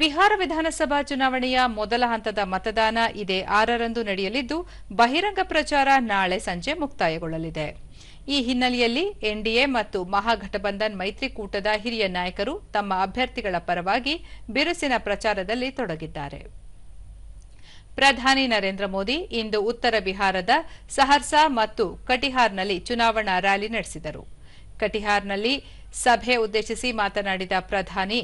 ಬಿಹಾರ ವಿಧಾನಸಭಾ ಚುನಾವಣೆಯ ಮೊದಲ ಹಂತದ ಮತದಾನ ಇದೇ ಆರರಂದು ನಡೆಯಲಿದ್ದು, ಬಹಿರಂಗ ಪ್ರಚಾರ ನಾಳೆ ಸಂಜೆ ಮುಕ್ತಾಯಗೊಳ್ಳಲಿದೆ. ಈ ಹಿನ್ನೆಲೆಯಲ್ಲಿ ಎನ್ಡಿಎ ಮತ್ತು ಮಹಾಘಟಬಂಧನ್ ಮೈತ್ರಿಕೂಟದ ಹಿರಿಯ ನಾಯಕರು ತಮ್ಮ ಅಭ್ಯರ್ಥಿಗಳ ಪರವಾಗಿ ಬಿರುಸಿನ ಪ್ರಚಾರದಲ್ಲಿ ತೊಡಗಿದ್ದಾರೆ. ಪ್ರಧಾನಿ ನರೇಂದ್ರ ಮೋದಿ ಇಂದು ಉತ್ತರ ಬಿಹಾರದ ಸಹರ್ಸಾ ಮತ್ತು ಕಟಿಹಾರ್ನಲ್ಲಿ ಚುನಾವಣಾ ರ್ಯಾಲಿ ನಡೆಸಿದರು. ಕಟಿಹಾರ್ನಲ್ಲಿ ಸಭೆ ಉದ್ದೇಶಿಸಿ ಮಾತನಾಡಿದ ಪ್ರಧಾನಿ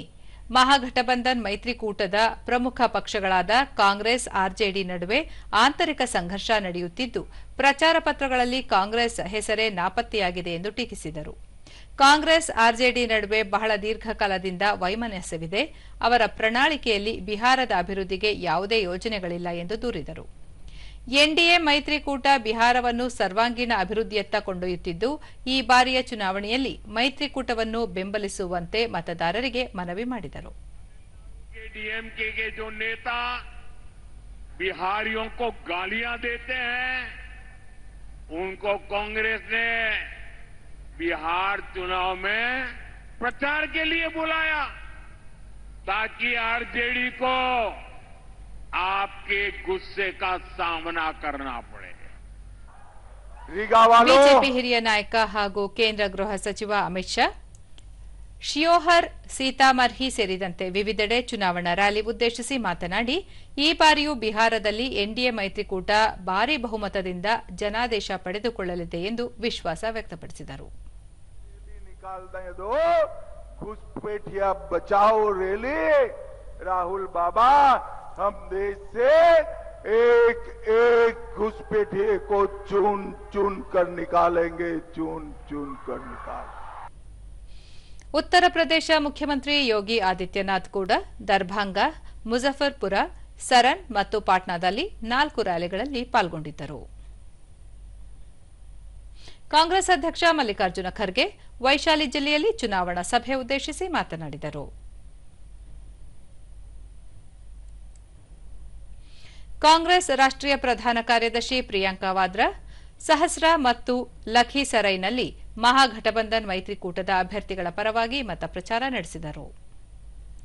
ಮಹಾಗಠಬಂಧನ್ ಮೈತ್ರಿಕೂಟದ ಪ್ರಮುಖ ಪಕ್ಷಗಳಾದ ಕಾಂಗ್ರೆಸ್, ಆರ್ಜೆಡಿ ನಡುವೆ ಆಂತರಿಕ ಸಂಘರ್ಷ ನಡೆಯುತ್ತಿದ್ದು, ಪ್ರಚಾರ ಪತ್ರಗಳಲ್ಲಿ ಕಾಂಗ್ರೆಸ್ ಹೆಸರೇ ನಾಪತ್ತೆಯಾಗಿದೆ ಎಂದು ಟೀಕಿಸಿದರು. ಕಾಂಗ್ರೆಸ್, ಆರ್ಜೆಡಿ ನಡುವೆ ಬಹಳ ದೀರ್ಘಕಾಲದಿಂದ ವೈಮನಸ್ಯವಿದೆ. ಅವರ ಪ್ರಣಾಳಿಕೆಯಲ್ಲಿ ಬಿಹಾರದ ಅಭಿವೃದ್ಧಿಗೆ ಯಾವುದೇ ಯೋಜನೆಗಳಿಲ್ಲ ಎಂದು ದೂರಿದರು. ಎನ್ಡಿಎ ಮೈತ್ರಿಕೂಟ ಬಿಹಾರವನ್ನು ಸರ್ವಾಂಗೀಣ ಅಭಿವೃದ್ಧಿಯತ್ತ ಕೊಂಡೊಯ್ಯುತ್ತಿದ್ದು ಈ ಬಾರಿಯ ಚುನಾವಣೆಯಲ್ಲಿ ಮೈತ್ರಿಕೂಟವನ್ನು ಬೆಂಬಲಿಸುವಂತೆ ಮತದಾರರಿಗೆ ಮನವಿ ಮಾಡಿದರು डीएमके के जो नेता बिहारियों को गालियां देते हैं उनको कांग्रेस ने बिहार चुनाव में प्रचार के लिए बुलाया ताकि आरजेडी को आपके गुस्से का सामना करना पड़े रीगा वालों ಬಿಜೆಪಿ ಹಿರಿಯ ನಾಯಕ ಹಾಗೂ ಕೇಂದ್ರ ಗೃಹ ಸಚಿವ ಅಮಿತ್ ಶಾ ಶಿಯೋಹರ್ ಸೀತಾಮರ್ಹಿ ಸೇರಿದಂತೆ ವಿವಿಧೆಡೆ ಚುನಾವಣಾ ರ್ಯಾಲಿ ಉದ್ದೇಶಿಸಿ ಮಾತನಾಡಿ ಈ ಬಾರಿಯೂ ಬಿಹಾರದಲ್ಲಿ ಎನ್ಡಿಎ ಮೈತ್ರಿಕೂಟ ಭಾರೀ ಬಹುಮತದಿಂದ ಜನಾದೇಶ ಪಡೆದುಕೊಳ್ಳಲಿದೆ ಎಂದು ವಿಶ್ವಾಸ ವ್ಯಕ್ತಪಡಿಸಿದರು निकाल दें दो घुसपैठिया बचाओ रैली राहुल बाबा हम देश से एक एक घुसपैठिए को चुन चुन कर निकालेंगे चुन चुन कर निकाल ಉತ್ತರ ಪ್ರದೇಶ ಮುಖ್ಯಮಂತ್ರಿ ಯೋಗಿ ಆದಿತ್ಯನಾಥ್ ಕೂಡ ದರ್ಭಾಂಗ ಮುಜಫರ್ಪುರ ಸರನ್ ಮತ್ತು ಪಾಟ್ನಾದಲ್ಲಿ ನಾಲ್ಕು ರ್ಯಾಲಿಗಳಲ್ಲಿ ಪಾಲ್ಗೊಂಡಿದ್ದರು ಕಾಂಗ್ರೆಸ್ ಅಧ್ಯಕ್ಷ ಮಲ್ಲಿಕಾರ್ಜುನ ಖರ್ಗೆ ವೈಶಾಲಿ ಜಿಲ್ಲೆಯಲ್ಲಿ ಚುನಾವಣಾ ಸಭೆ ಉದ್ದೇಶಿಸಿ ಮಾತನಾಡಿದರು ಕಾಂಗ್ರೆಸ್ ರಾಷ್ಟ್ರೀಯ ಪ್ರಧಾನ ಕಾರ್ಯದರ್ಶಿ ಪ್ರಿಯಾಂಕಾ ವಾದ್ರಾ, ಸಹಸ್ರ ಮತ್ತು ಲಖೀಸರೈನಲ್ಲಿ ಮಹಾಘಟಬಂಧನ್ ಮೈತ್ರಿಕೂಟದ ಅಭ್ಯರ್ಥಿಗಳ ಪರವಾಗಿ ಮತ ಪ್ರಚಾರ ನಡೆಸಿದರು.